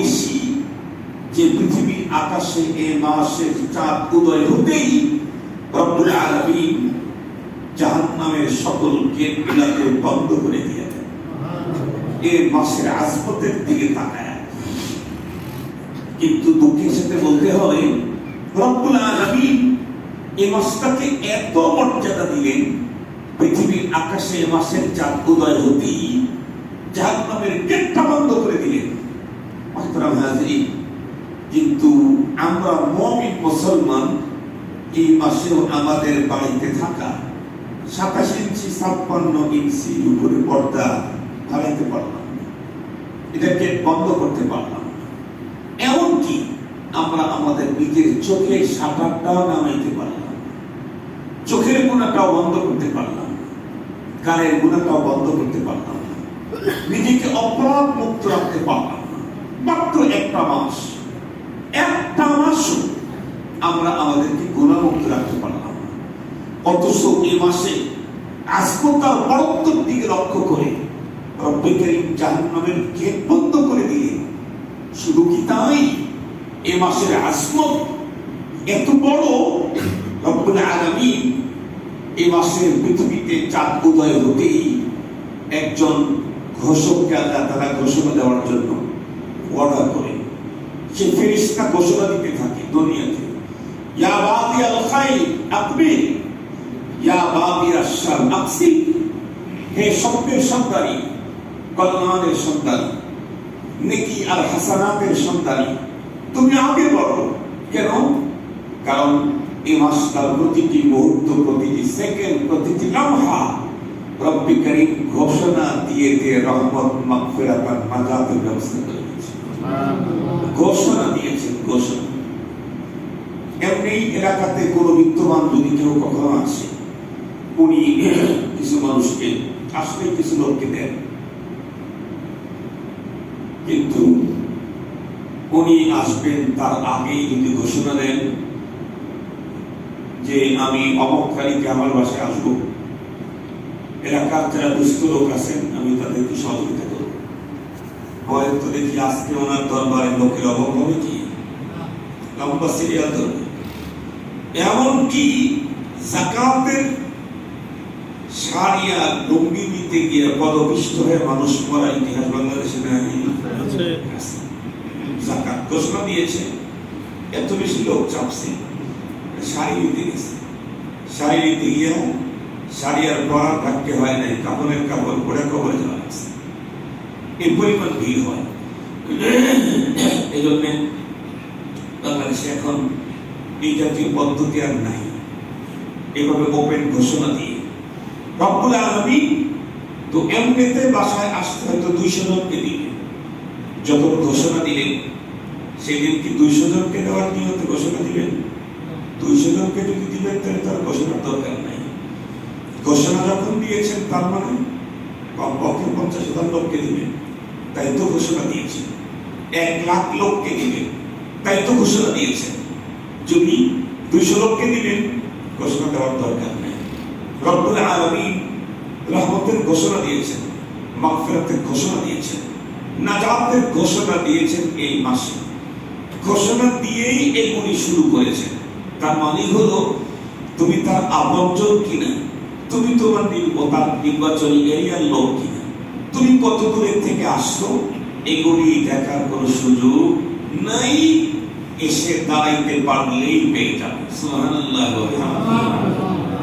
বেশি যে পৃথিবীর আকাশে, এ মাসের চাঁদ, উদয় হতেই রব্বুল সকল গেট গুলাকে বন্ধ করে দিয়ে এ মাসের আজমতের দিকে তাকায়। কিন্তু দুঃখের সাথে বলতে হয় রব্বুল আলামিন এই মাসটাকে এত মর্যাদা দিলেন পৃথিবীর আকাশে, এ মাসের চাঁদ, উদয় হতেই জাহান্নামের গেটটা বন্ধ করে মোহতারাম হাজরিন কিন্তু আমরা মমিন মুসলমান এই মাসেও আমাদের বাড়িতে থাকা সাতাশ ইঞ্চি ছাপ্পান্ন ইঞ্চি উপরে পর্দা হারাইতে পারলাম এটাকে বন্ধ করতে পারলাম এমনকি আমরা আমাদের নিজের চোখের সাঁটারটাও নামাইতে পারলাম চোখের গুণাটাও বন্ধ করতে পারলাম। কানের গুণাটাও বন্ধ করতে পারলাম নিজেকে অপরাধ মুক্ত রাখতে পারলাম একটা মাস একটা মাস আমরা আমাদেরকে গুণামুক্ত রাখতে পারলাম অথচ এই মাসে আজকতার বড়ত্বর দিকে লক্ষ্য করে জাহান্নামের গেট বন্ধ করে দিলেন। শুধু কি তাই? এ মাসের আসমত এত বড় রব্বুল আলামিন এ মাসের পৃথিবীতে চাঁদ উদয় হতেই একজন ঘোষককে আল্লাহ তারা ঘোষণা দেওয়ার জন্য সে ফেরিস্তা ঘোষণা দিতে থাকে দুনিয়াতে। ইয়া ইয়া হে সত্যের সন্তানী, কল্যাণের সন্তানী, নেকি আর হাসানাতের সন্তানী, তুমি আগে বলো। কেন? কারণ এই মাসটার প্রতিটি মুহূর্ত, প্রতিটি সেকেন্ড, প্রতিটি লম্হা ঘোষণা দিয়ে দিয়ে রহমত, মাগফিরাত আর ব্যবস্থা করে দিয়েছে ঘোষণা দিয়েছেন, ঘোষণা। এমনি এলাকাতে কোনো বিত্তবান যদি কেউ কখনো আসে, উনি কিছু মানুষকে, আসলে কিছু লোককে দেন। কিন্তু উনি আসবেন তার আগেই যদি ঘোষণা দেন যে আমি অমক তারিখে আমার বাসায় আসব। এলাকার যারা দুস্থ লোক আছেন, আমি তাদেরকে সহযোগিতা বলেন তো দেখি আজকে ওনার দরবারে লোকের অভাব হবে কি? লম্বা সিরিয়াল ধরবে এমনকি জাকাতের সারিয়া লুঙ্গি নিতে গিয়ে পদপিষ্ট হয়ে মানুষ মরা ইতিহাস বাংলাদেশে জাকাত ঘোষণা দিয়েছে। এত বেশি লোক চাপছে। শাড়ি নিতে গেছে। শাড়ি নিতে গিয়ে শাড়ি আর পরার থাকতে হয় নাই কাপড়ের কাপড় পরে কবরে যাওয়া লাগছে এই পরিমাণ ভিড় হয়। এই জন্য বাংলাদেশে এখন এই জাতীয় পদ্ধতি আর নাই। এভাবে ওপেন ঘোষণা দিয়ে। রব্বুল আলমী তো এমনিতে বাসায় আসতে হয়তো দুইশো জনকে দিলেন। যখন ঘোষণা দিলেন, সেদিন কি দুইশো জনকে দেওয়ার নিয়তে ঘোষণা দিলেন? দুইশো জনকে যদি দিবেন তাহলে তার ঘোষণার দরকার নাই। ঘোষণা যখন দিয়েছেন, তার মানে কমপক্ষে পঞ্চাশ হাজার লোককে দিবেন তাই তো ঘোষণা দিয়েছেন এক লাখ লোককে দিবেন। তাই তো ঘোষণা দিয়েছেন যদি দুইশো লোককে দিবেন, ঘোষণা দেওয়ার দরকার নেই। রব্বুল আলামিন রহমতের ঘোষণা দিয়েছেন, মাগফিরাতের ঘোষণা দিয়েছেন, নাজাতের ঘোষণা দিয়েছেন এই মাসে। ঘোষণা দিয়েই এই এগুলি শুরু করেছেন তার মানে হলো, তুমি তার আবর্জন কিনা, তুমি তোমার নির্বাচনী এরিয়ার লোক কিনা তুমি কত দূরের থেকে আসছো? এগুলি দেখার কোনো সুযোগ নাই। এসে দাঁড়াইতে পারলেই পেয়ে যাবে।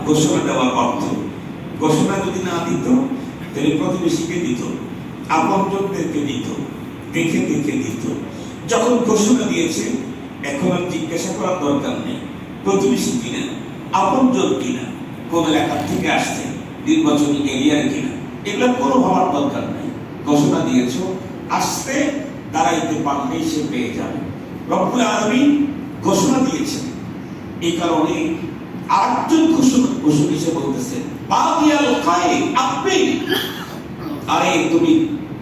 ঘোষণা দেওয়ার অর্থ, ঘোষণা যদি না দিত, তাহলে প্রতিবেশীকে দিত, আপনজনদেরকে দিত, দেখে দেখে দিত। যখন ঘোষণা দিয়েছে, এখন আর জিজ্ঞাসা করার দরকার নেই। প্রতিবেশী কিনা? আপনজন কিনা? কোন এলাকার থেকে আসছে, নির্বাচনী এরিয়ার কিনা? এগুলো কোনো ভাবার দরকার নেই। ঘোষণা দিয়েছ, আসতে দাঁড়াইতে পারলেই সে পেয়ে যাবে। রব্বুল আলামিন ঘোষণা দিয়েছেন। এই কারণে আরেকজন ঘোষণা বাদিয়াল খায়ে আপনি? আরে, তুমি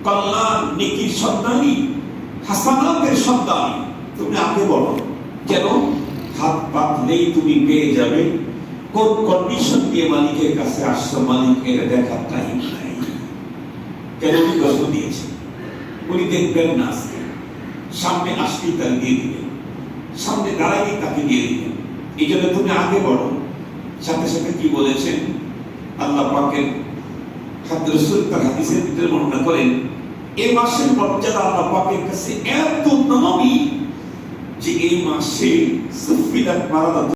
কল্যাণ, নেকির সন্তানী, হাসানাতের সন্তানী। তুমি আগে বলো, কেন? হাত পাতলেই তুমি পেয়ে যাবে। কোন কন্ডিশন দিয়ে মালিকের কাছে আসছো মালিক এর দেখার টাইম নাই। ঘোষণা দিয়েছেন উনি দেখবেন না আজকে। সামনে আসলেই তার দিয়ে দিবেন। সামনে দাঁড়াইলেই তাকে দিয়ে দিবেন। এই জন্য তুমি আগে বড় সাথে সাথে কি বলেছেন? আল্লাহ পাকের হাত রসুল তার হাদিসের ভিতরে বর্ণনা করেন এই মাসের মর্যাদা আল্লাহ পাকের কাছে এত দামি যে এই মাসে সুফিদাত মারাদা